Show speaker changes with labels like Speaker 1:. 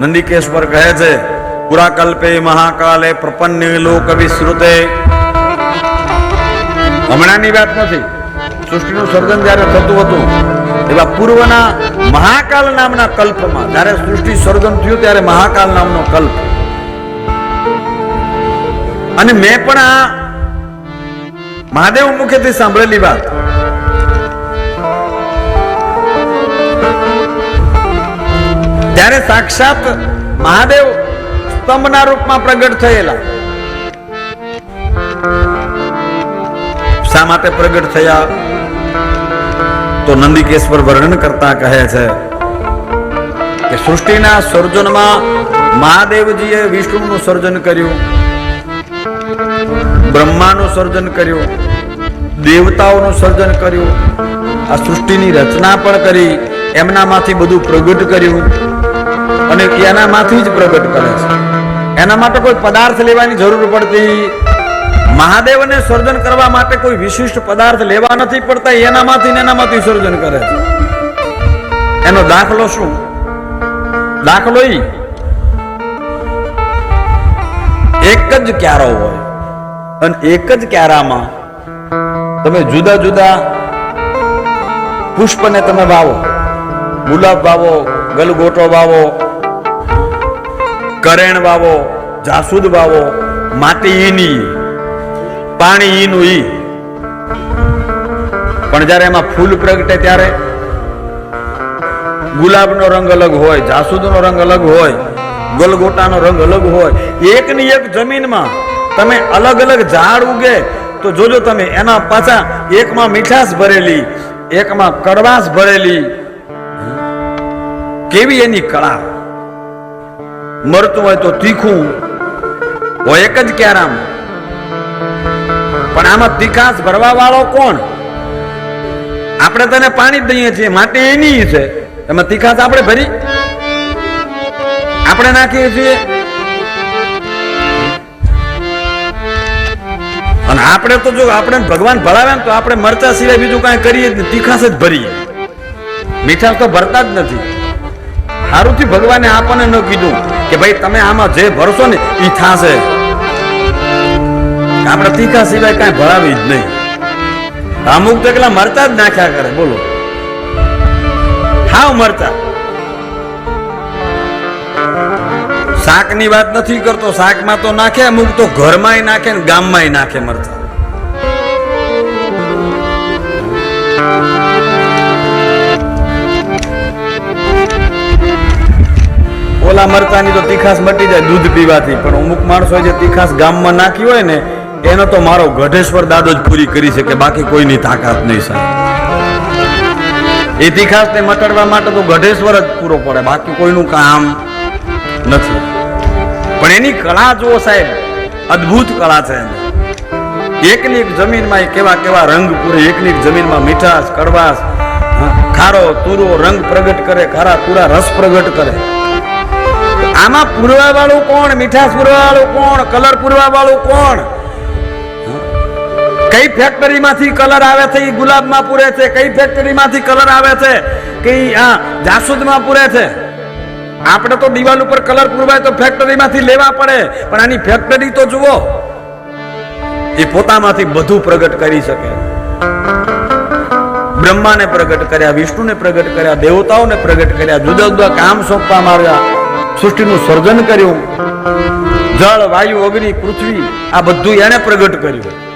Speaker 1: નંદિકેશ્વર કહે છે પુરાકલ્પે મહાકાલે પ્રપન્ન લોક વિશ્રુતે હમણાંની વાત નથી સૃષ્ટિનું સર્જન જ્યારે થતું હતું, એવા પૂર્વના મહાકાલ નામના કલ્પમાં, જ્યારે સૃષ્ટિ સર્જન થયું ત્યારે મહાકાલ નામનો કલ્પ. અને મેં પણ આ મહાદેવ મુખેથી સાંભળેલી વાત. ત્યારે સાક્ષાત મહાદેવ સ્તંભના રૂપમાં પ્રગટ થયેલા. શા માટે પ્રગટ થયા? તો નંદિકેશ્વર વર્ણન કરતા કહે છે કે સૃષ્ટિના સર્જનમાં મહાદેવજીએ વિષ્ણુનું સર્જન કર્યું, બ્રહ્માનું સર્જન કર્યું, દેવતાઓનું સર્જન કર્યું, આ સૃષ્ટિની રચના પણ કરી, એમનામાંથી બધું પ્રગટ કર્યું. અને એનામાંથી જ પ્રગટ કરે છે. એના માટે કોઈ પદાર્થ લેવાની જરૂર પડતી મહાદેવને સર્જન કરવા માટે કોઈ વિશિષ્ટ પદાર્થ લેવા નથી પડતા એનામાંથી ને એનામાંથી સર્જન કરે છે. એનો દાખલો શું? દાખલો ઈ. એક જ ક્યારો હોય અને એક જ ક્યારામાં તમે જુદા જુદા પુષ્પને તમે વાવો. ગુલાબ વાવો, ગલગોટો વાવો કરેણ વાવો, જાસૂદ વાવો, માટી ઈની, પાણી ઈનું ઈ. પણ જ્યારે એમાં ફૂલ પ્રગટે ત્યારે ગુલાબનો રંગ અલગ હોય, જાસૂદનો રંગ અલગ હોય, ગલગોટાનો રંગ અલગ હોય, એકની એક જમીનમાં તમે અલગ અલગ ઝાડ ઉગે, તો જોજો તમે, એના પાછા એકમાં મીઠાશ ભરેલી, એકમાં કડવાશ ભરેલી. કેવી એની કળા? મરતું હોય તો તીખું હોય એક જ ક્યારામ. પણ આમાં તીખાસ ભરવા વાળો કોણ? આપણે તને પાણી દઈએ છીએ, માટે એની છે. એમાં તીખાસ આપણે ભરી? આપણે નાખીએ છીએ. અને આપણે તો જો આપણે ભગવાન ભળાવે ને તો આપણે મરચા સિવાય બીજું કાંઈ કરીએ જ તીખાશ જ ભરીએ. મીઠાશ તો ભરતા જ નથી. સારુંથી ભગવાને આપણને ન કીધું કે ભાઈ તમે આમાં જે ભરશો ને એ થાશે. આપણે તીખા સિવાય કાંઈ ભરાવી જ નહીં. અમુક તો એકલા મરતા જ નાખ્યા કરે, બોલો. હાવ મરતા. શાકની વાત નથી કરતો, શાકમાં તો નાખે, અમુક તો ઘરમાંય નાખે ને ગામમાંય નાખે મરતા. ઓલા મરચાની તો તીખાસ મટી જાય દૂધ પીવાથી. પણ અમુક માણસો જે તીખાસ ગામમાં નાખી હોય ને, એનો તો મારો ગઢેશ્વર દાદો જ પૂરી કરી શકે. બાકી કોઈની તાકાત નહીં, સાહેબ. એ તીખાસ ને મટાડવા માટે તો ગઢેશ્વર જ પૂરો પડે. બાકી કોઈનું કામ નથી. પણ એની કળા જુઓ, સાહેબ. અદ્ભુત કળા છે એકની એક જમીનમાં એ કેવા કેવા રંગ પૂરે. એકની એક જમીનમાં મીઠાશ, કડવાશ, ખારો, તુરો રંગ પ્રગટ કરે, ખારા તુરા રસ પ્રગટ કરે. આમાં પૂરવા વાળું કોણ? મીઠાશ પૂરવા વાળું કોણ? કલર પૂરવા વાળું કોણ? કઈ ફેક્ટરીમાંથી કલર આવે છે? એ ગુલાબમાં પૂરે છે. કઈ ફેક્ટરીમાંથી કલર આવે છે? કે આ જાસૂદમાં પૂરે છે? આપણે તો દિવાલ ઉપર કલર પૂરવાય તો ફેક્ટરીમાંથી લેવા પડે. પણ આની ફેક્ટરી તો જુઓ, એ પોતામાંથી બધું પ્રગટ કરી શકે. બ્રહ્માને પ્રગટ કર્યા, વિષ્ણુને પ્રગટ કર્યા, દેવતાઓને પ્રગટ કર્યા, જુદા જુદા કામ સોંપવામાં આવ્યા સૃષ્ટિનું સર્જન કર્યું. જળ વાયુ અગ્નિ પૃથ્વી આ બધું એને પ્રગટ કર્યું.